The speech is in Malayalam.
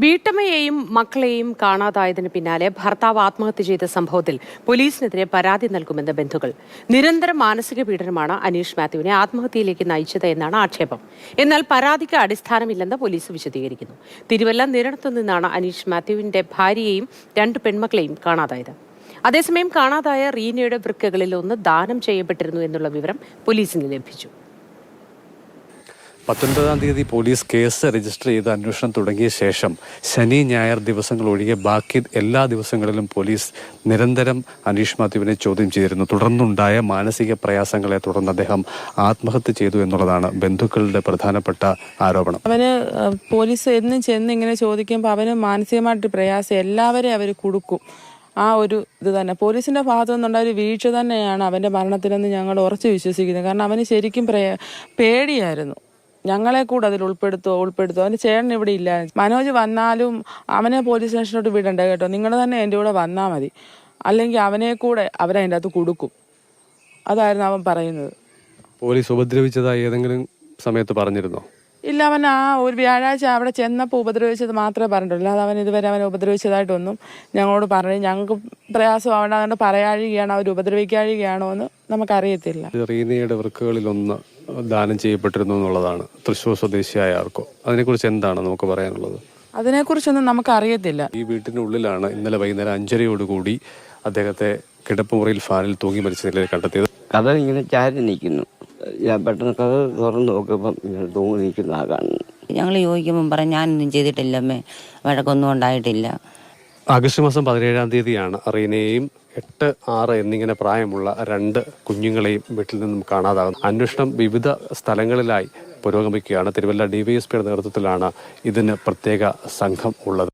വീട്ടമ്മയെയും മക്കളെയും കാണാതായതിന് പിന്നാലെ ഭർത്താവ് ആത്മഹത്യ ചെയ്ത സംഭവത്തിൽ പോലീസിനെതിരെ പരാതി നൽകുമെന്ന് ബന്ധുക്കൾ. നിരന്തര മാനസിക പീഡനമാണ് അനീഷ് മാത്യുവിനെ ആത്മഹത്യയിലേക്ക് നയിച്ചത് എന്നാണ് ആക്ഷേപം. എന്നാൽ പരാതിക്ക് അടിസ്ഥാനമില്ലെന്ന് പോലീസ് വിശദീകരിക്കുന്നു. തിരുവല്ല നിരണത്തു നിന്നാണ് അനീഷ് മാത്യുവിന്റെ ഭാര്യയെയും രണ്ട് പെൺമക്കളെയും കാണാതായത്. അതേസമയം കാണാതായ റീനയുടെ വൃക്കകളിൽ ഒന്ന് ദാനം ചെയ്യപ്പെട്ടിരുന്നു എന്നുള്ള വിവരം പോലീസിന് ലഭിച്ചു. പത്തൊൻപതാം തീയതി പോലീസ് കേസ് രജിസ്റ്റർ ചെയ്ത് അന്വേഷണം തുടങ്ങിയ ശേഷം ശനി ഞായർ ദിവസങ്ങൾ ഒഴികെ ബാക്കി എല്ലാ ദിവസങ്ങളിലും പോലീസ് നിരന്തരം അനീഷ് മാത്യുവിനെ ചോദ്യം ചെയ്തിരുന്നു. തുടർന്നുണ്ടായ മാനസിക പ്രയാസങ്ങളെ തുടർന്ന് അദ്ദേഹം ആത്മഹത്യ ചെയ്തു എന്നുള്ളതാണ് ബന്ധുക്കളുടെ പ്രധാനപ്പെട്ട ആരോപണം. അവന് പോലീസ് എന്നും ചെന്ന് ഇങ്ങനെ ചോദിക്കുമ്പോൾ അവന് മാനസികമായിട്ട് പ്രയാസം എല്ലാവരെയും അവർ കൊടുക്കും. ആ ഒരു ഇത് തന്നെ. പോലീസിന്റെ ഭാഗത്തു നിന്നുള്ള ഒരു വീഴ്ച തന്നെയാണ് അവന്റെ മരണത്തിലെന്ന് ഞങ്ങൾ ഉറച്ചു വിശ്വസിക്കുന്നത്. കാരണം അവന് ശരിക്കും പേടിയായിരുന്നു. ഞങ്ങളെ കൂടെ അതിൽ ഉൾപ്പെടുത്തുമോ ഉൾപ്പെടുത്തുമോ അവന്റെ ചേട്ടൻ ഇവിടെ ഇല്ല. മനോജ് വന്നാലും അവനെ പോലീസ് സ്റ്റേഷനിലോട്ട് വിടണ്ട കേട്ടോ. നിങ്ങൾ തന്നെ എന്റെ കൂടെ വന്നാൽ മതി. അല്ലെങ്കിൽ അവനെ കൂടെ അവരതിന്റെ അകത്ത് കൊടുക്കും. അതായിരുന്നു അവൻ പറയുന്നത്. പോലീസ് ഉപദ്രവിച്ചതായി ഏതെങ്കിലും സമയത്ത് പറഞ്ഞിരുന്നോ? ഇല്ല അവൻ ആ ഒരു വ്യാഴാഴ്ച അവിടെ ചെന്നപ്പോൾ ഉപദ്രവിച്ചത് മാത്രമേ പറഞ്ഞിട്ടുള്ളൂ. അല്ലാതെ അവൻ ഇതുവരെ അവനെ ഉപദ്രവിച്ചതായിട്ടൊന്നും ഞങ്ങളോട് പറഞ്ഞു ഞങ്ങൾക്ക് പ്രയാസം അവിടെ അതുകൊണ്ട് പറയാഴുകയാണോ അവർ ഉപദ്രവിക്കാഴുകയാണോ എന്ന് നമുക്കറിയത്തില്ല. റീനയുടെ വൃക്കുകളിലൊന്ന് ഒന്ന് ദാനം ചെയ്യപ്പെട്ടിരുന്നു എന്നുള്ളതാണ്. തൃശ്ശൂർ സ്വദേശിയായ ആർക്കോ. അതിനെക്കുറിച്ച് എന്താണ് നമുക്ക് പറയാനുള്ളത്? അതിനെക്കുറിച്ചൊന്നും നമുക്ക് അറിയത്തില്ല ഈ വീട്ടിനുള്ളിലാണ് ഇന്നലെ വൈകുന്നേരം അഞ്ചരയോടുകൂടി അദ്ദേഹത്തെ കിടപ്പുമുറിയിൽ ഫാനിൽ തൂങ്ങി മരിച്ച നിലയിൽ കണ്ടെത്തിയത്. കഥ ഇങ്ങനെ ചാരി നിൽക്കുന്നു. ഞാൻ പെട്ടെന്ന് കഥ തുറന്ന് നോക്കിയപ്പം ഇങ്ങനെ തൂങ്ങി നിൽക്കുന്ന ആ കാണുന്നത് ഞങ്ങൾ ചോദിക്കുമ്പം പറയാം ഞാനൊന്നും ചെയ്തിട്ടില്ലമ്മേ വഴക്കൊന്നും ഉണ്ടായിട്ടില്ല. ആഗസ്റ്റ് മാസം പതിനേഴാം തീയതിയാണ് റീനയെയും എട്ട് ആറ് എന്നിങ്ങനെ പ്രായമുള്ള രണ്ട് കുഞ്ഞുങ്ങളെയും വീട്ടിൽ നിന്നും കാണാതാകുന്നത്. അന്വേഷണം വിവിധ സ്ഥലങ്ങളിലായി പുരോഗമിക്കുകയാണ്. തിരുവല്ല ഡി വൈ എസ് പിയുടെ നേതൃത്വത്തിലാണ് ഇതിന് പ്രത്യേക സംഘം ഉള്ളത്.